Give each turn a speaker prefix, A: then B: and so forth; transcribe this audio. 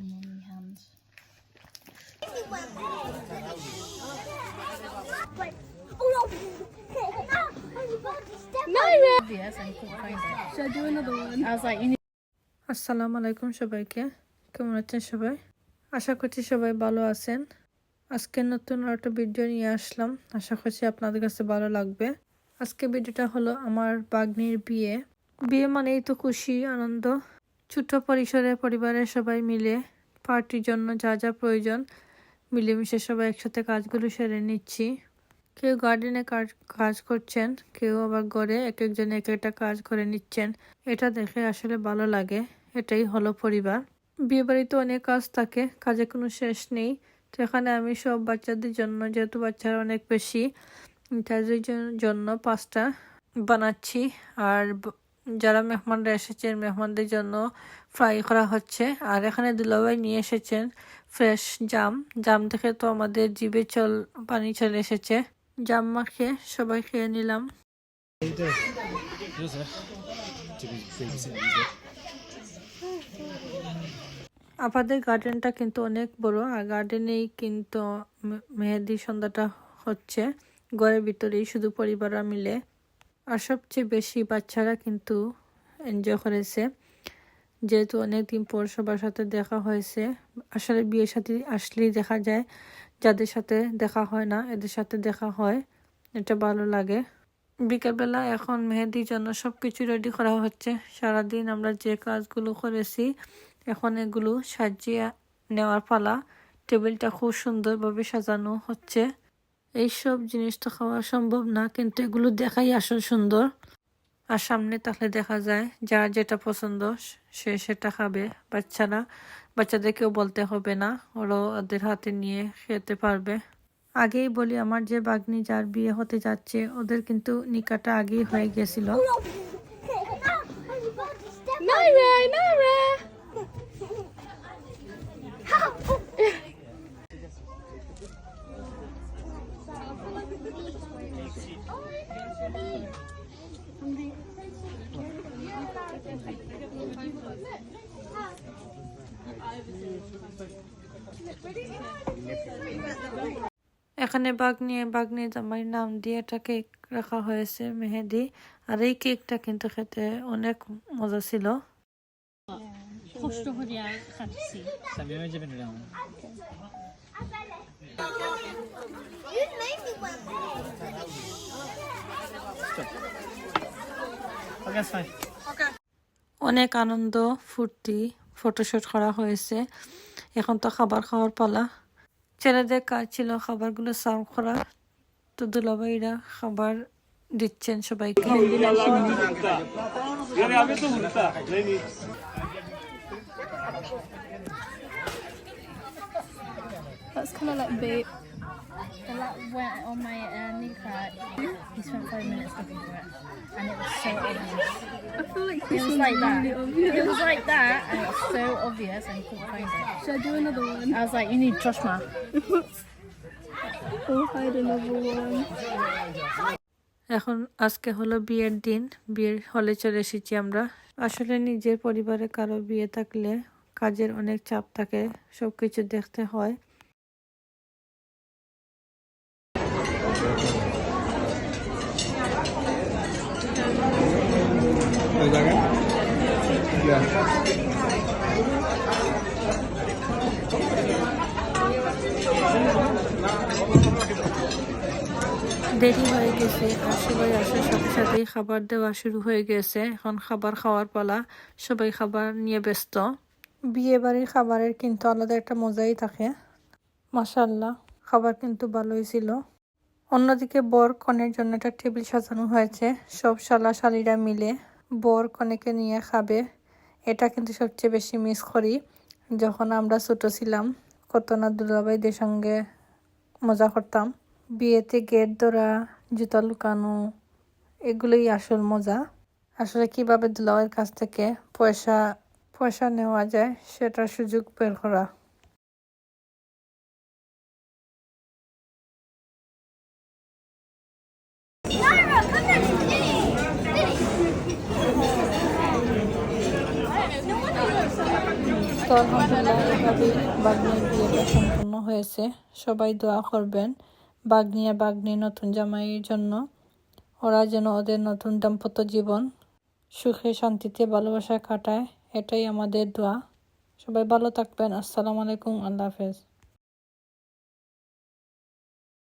A: her mummy hands.
B: আসসালামু আলাইকুম সবাইকে। কেমন আছেন সবাই? আশা করছি সবাই ভালো আছেন। আজকে নতুন একটা ভিডিও নিয়ে আসলাম। আশা করছি আপনাদের কাছে ভালো লাগবে। আজকে ভিডিওটা হলো আমার বাগ্নির বিয়ে। বিয়ে মানেই তো খুশি, আনন্দ। ছোট পরিসরে পরিবারের সবাই মিলে পার্টির জন্য যা যা প্রয়োজন, মিলেমিশে সবাই একসাথে কাজগুলো সেরে নিচ্ছি। কেউ গার্ডেনে কাজ কাজ করছেন, কেউ আবার ঘরে এক একজন এক একটা কাজ করে নিচ্ছেন। এটা দেখে আসলে ভালো লাগে, এটাই হলো পরিবার। বিয়ে বাড়িতে অনেক কাজ থাকে, কাজে কোনো শেষ নেই। তো এখানে আমি সব বাচ্চাদের জন্য, যেহেতু বাচ্চারা অনেক বেশি, তাদের জন্য পাঁচটা বানাচ্ছি। আর যারা মেহমানরা এসেছেন, মেহমানদের জন্য ফ্রাই করা হচ্ছে। আর এখানে দুলাভাই নিয়ে এসেছেন ফ্রেশ জাম। জাম থেকে তো আমাদের জিভে চল, পানি চলে এসেছে। জাম মাখিয়ে সবাই খেয়ে নিলাম। আপাদের গার্ডেনটা কিন্তু অনেক বড়, আর গার্ডেনেই কিন্তু মেহেদি সন্ধ্যাটা হচ্ছে। ঘরের ভিতরেই শুধু পরিবাররা মিলে আর সবচেয়ে বেশি বাচ্চারা কিন্তু এনজয় করেছে। যেহেতু অনেকদিন পর সবার সাথে দেখা হয়েছে, আসলে বিয়ের সাথে আসলেই দেখা যায়, যাদের সাথে দেখা হয় না, এদের সাথে দেখা হয়, এটা ভালো লাগে। বিকেলবেলা এখন মেহেদির জন্য সব কিছু রেডি করা হচ্ছে। সারাদিন আমরা যে কাজগুলো করেছি, এখন এগুলো সাজিয়ে নেওয়ার পালা। টেবিলটা খুব সুন্দরভাবে সাজানো হচ্ছে। এইসব জিনিস তো খাওয়া সম্ভব না, কিন্তু এগুলো দেখাই আসল সুন্দর। আর সামনে তাহলে দেখা যায়, যার যেটা পছন্দ, সে সেটা খাবে। বাচ্চারা, বাচ্চাদেরকেও বলতে হবে না, ওরাও ওদের হাতে নিয়ে খেতে পারবে। আগেই বলি, আমার যে বাগনি যার বিয়ে হতে যাচ্ছে, ওদের কিন্তু নিকাটা আগেই হয়ে গেছিল। এখানে বাগনি বাগনি জামাই নাম দিয়ে একটা কেক রাখা হয়েছে মেহেদি। আর এই কেকটা কিন্তু খেতে অনেক মজা ছিল।
A: কষ্ট খাচ্ছি
B: অনেক আনন্দ ফুর্তি। ফটোশুট করা হয়েছে এখন তো খাবার খাওয়ার পালা ছেলেদের কাজ ছিল খাবারগুলো সার্ভ করা তো দুলাভাইরা খাবার দিচ্ছেন সবাইকে
A: That's kind of like bait. Like went on my uh. He spent five minutes looking for it, and it was so obvious.
B: I feel like
A: It was like that. It was like that, and it was so obvious, and he couldn't find it.
B: Should I do another one?
A: I was like, you need Joshma.
B: I'll hide another one. এখন আজকে হলো বিয়ের দিন বিয়ের হলে চলে এসেছি আমরা আসলে নিজের পরিবারে কারও বিয়ে থাকলে কাজের অনেক চাপ থাকে সবকিছু দেখতে হয় দেরি হয়ে গেছে আর সবাই আসার সাথে সাথেই খাবার দেওয়া শুরু হয়ে গেছে। এখন খাবার খাওয়ার পালা, সবাই খাবার নিয়ে ব্যস্ত। বিয়ে বাড়ির খাবারের কিন্তু আলাদা একটা মজাই থাকে। মাসাল্লাহ খাবার কিন্তু ভালোই ছিল। অন্যদিকে বর কনের জন্য একটা টেবিল সাজানো হয়েছে। সব শালা শালিরা মিলে বর কনেকে নিয়ে খাবে। এটা কিন্তু সবচেয়ে বেশি মিস করি। যখন আমরা ছোট ছিলাম, কত না দুলাভাইদের সঙ্গে মজা করতাম। বিয়েতে গেট ধরা, জুতা লুকানো, এগুলোই আসল মজা। আসলে কীভাবে দুলাভাইয়ের কাছ থেকে পয়সা পয়সা নেওয়া যায় সেটার সুযোগ বের করা। তো আলহামদুলিল্লাহ, এভাবেই বাগনির বিয়েটা সম্পূর্ণ হয়েছে। সবাই দোয়া করবেন। বাগনিয়া বাগ্নি নতুন জামাইয়ের জন্য। ওরা যেন ওদের নতুন দাম্পত্য জীবন সুখে শান্তিতে ভালোবাসায় কাটায়, এটাই আমাদের দোয়া। সবাই ভালো থাকবেন। আসসালামু আলাইকুম। আল্লাহ হাফেজ।